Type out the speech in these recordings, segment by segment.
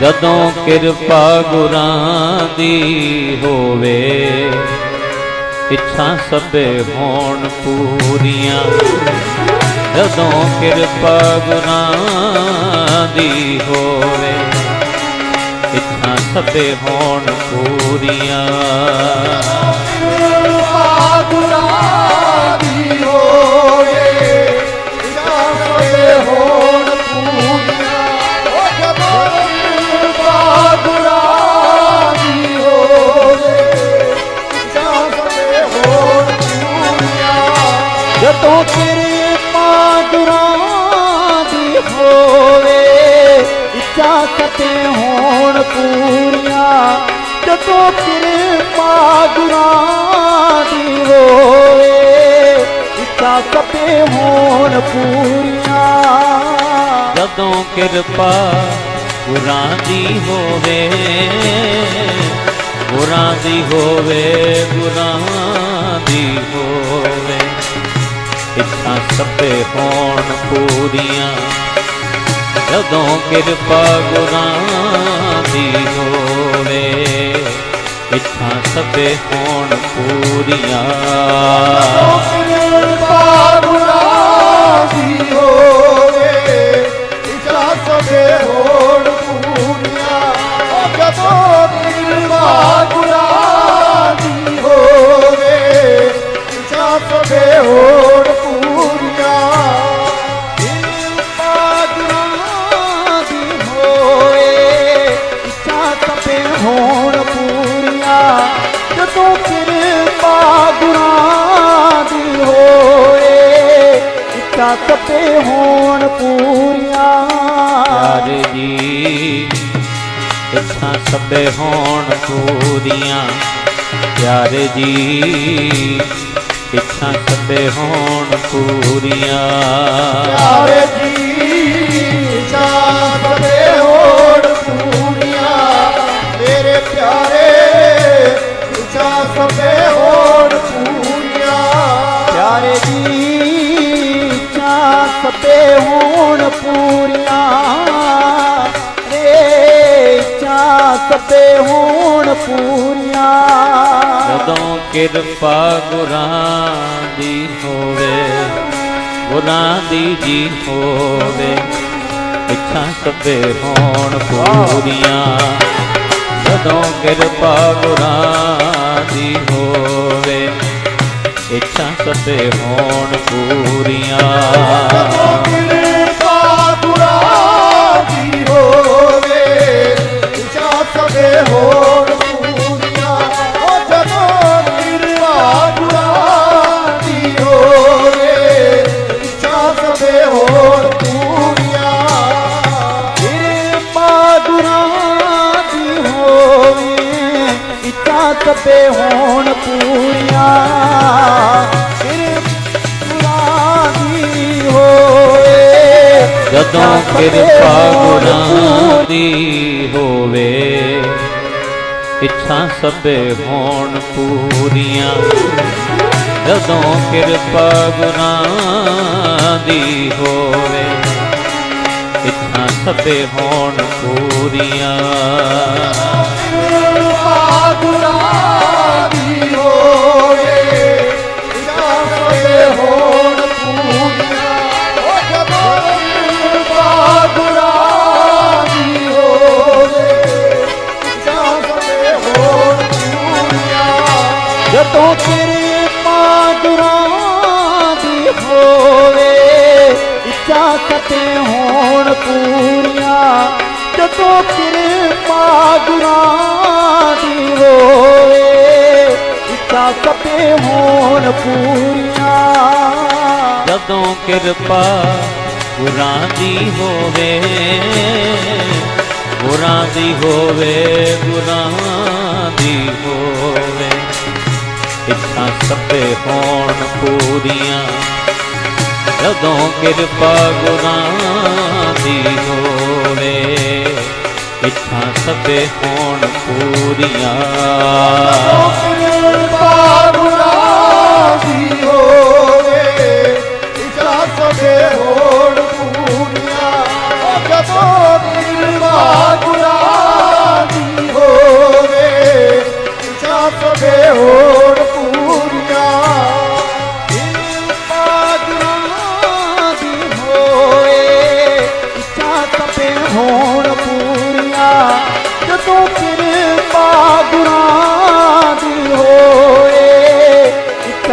ਜਦੋਂ ਕਿਰਪਾ ਗੁਰਾਂ ਦੀ ਹੋਵੇ, ਇੱਛਾ ਸਭੇ ਹੋਣ ਪੂਰੀਆਂ। ਜਦੋਂ ਕਿਰਪਾ ਗੁਰਾਂ ਦੀ ਹੋਵੇ, ਇੱਛਾ ਸਭੇ ਹੋਣ ਪੂਰੀਆਂ। ਜਦੋਂ ਕਿਰਪਾ ਗੁਰਾਂ ਦੀ ਹੋਵੇ, ਇੱਛਾ ਸਤੇ ਹੋਣ ਪੂਰੀਆਂ। ਜਦੋਂ ਕਿਰਪਾ ਗੁਰਾਂ ਦੀ ਹੋਵੇ, ਇੱਛਾ ਸਤੇ ਹੋਣ ਪੂਰੀਆਂ। ਜਦੋਂ ਕਿਰਪਾ ਗੁਰਾਂ ਦੀ ਹੋਵੇ, ਗੁਰਾਂ ਦੀ ਹੋਵੇ, ਗੁਰਾਂ ਦੀ ਹੋਵੇ। ਇੱਛਾ ਸਭੇ ਹੋਣ ਪੂਰੀਆਂ। ਜਦੋਂ ਕਿਰਪਾ ਗੁਰਾਂ ਦੀ ਹੋਵੇ ਇੱਛਾ ਸਭੇ ਹੋਣ ਪੂਰੀਆਂ। ਕਿਰਪਾ ਗੁਰਾਂ ਦੀ ਹੋਵੇ ਇੱਛਾ ਸਭੇ ਹੋਣ ਪੂਰੀਆਂ। ਜਦੋਂ ਸਭੇ ਹੋਣ ਪੂਰੀਆਂ। ਪਿਆਰੇ ਜੀ ਇੱਛਾ ਸਭੇ ਹੋਣ ਪੂਰੀਆਂ। ਪਿਆਰੇ ਜੀ ਇੱਛਾ ਸਭੇ ਹੋਣ ਪੂਰੀਆਂ। ਪਿਆਰੇ ਜੀ ਇੱਛਾ ਹੋਣ ਪੂਰੀਆਂ। ਜਦੋਂ ਕਿਰਪਾ ਗੁਰਾਂ ਦੀ ਹੋਵੇ, ਗੁਰਾਂ ਦੀ ਜੀ ਹੋਵੇ, ਇੱਛਾ ਸਭੇ ਹੋਣ ਪੂਰੀਆਂ। ਜਦੋਂ ਕਿਰਪਾ ਗੁਰਾਂ ਦੀ ਹੋਵੇ, ਇੱਛਾ ਸਭੇ ਹੋਣ ਪੂਰੀਆਂ। ਸਭੇ ਹੋਣ ਪੂਰੀਆਂ ਕਿਰਪਾ ਦੀ ਹੋਵੇ। ਜਦੋਂ ਕਿਰਪਾ ਗੁਰਾਂ ਦੀ ਹੋਵੇ ਇੱਛਾ ਸਭੇ ਹੋਣ ਪੂਰੀਆਂ। ਜਦੋਂ ਕਿਰਪਾ ਗੁਰਾਂ ਦੀ ਹੋਵੇ ਇੱਛਾ ਸਭੇ ਹੋਣ ਪੂਰੀਆਂ। ਕਿਰਪਾ ਜਦੋਂ ਕਿਰਪਾ ਗੁਰਾਂ ਦੀ ਹੋਵੇ, ਇੱਛਾ ਸਤੇ ਹੋਣ ਪੂਰੀਆਂ। ਜਦੋਂ ਕਿਰਪਾ ਗੁਰਾਂ ਦੀ ਹੋਵੇ, ਇੱਛਾ ਸਤੇ ਹੋਣ ਪੂਰੀਆਂ। ਜਦੋਂ ਕਿਰਪਾ ਗੁਰਾਂ ਦੀ ਹੋਵੇ, ਗੁਰਾਂ ਦੀ ਹੋਵੇ, ਗੁਰਾਂ ਦੀ ਹੋਵੇ। ਇੱਛਾ ਸਭੇ ਹੋਣ ਪੂਰੀਆਂ। ਜਦੋਂ ਕਿਰਪਾ ਗੁਰਾਂ ਦੀ ਹੋਵੇ ਇੱਛਾ ਸਭੇ ਹੋਣ ਪੂਰੀਆਂ। ਹੋ ਗੁਰਾਂ ਦੀ ਪੂਰੀਆਂ। ਜਦੋਂ ਕਿਰਪਾ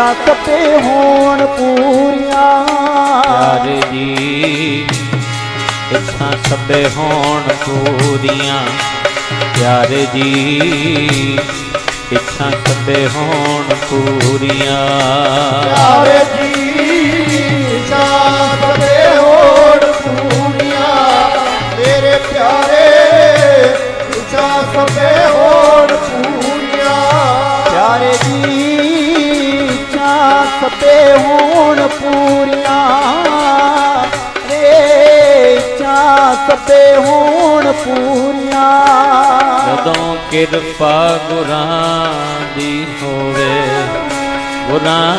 ਇੱਛਾ ਸਭੇ ਹੋਣ ਪੂਰੀਆਂ। ਪਿਆਰੇ ਜੀ ਇੱਛਾ ਸਭੇ ਹੋਣ ਪੂਰੀਆਂ। ਪਿਆਰੇ ਜੀ ਇੱਛਾ ਸਭੇ ਹੋਣ ਪੂਰੀਆਂ। ਪਿਆਰੇ ਜੀ ਚਾਹਤੇ ਹੋਣ ਪੂਰੀਆਂ। ਮੇਰੇ ਪਿਆਰੇ ਇੱਛਾ ਹੋਣ ਪੂਰੀਆਂ। ਜਦੋਂ ਕਿਰਪਾ ਗੁਰਾਂ ਦੀ ਹੋਵੇ ਗੁਰਾਂ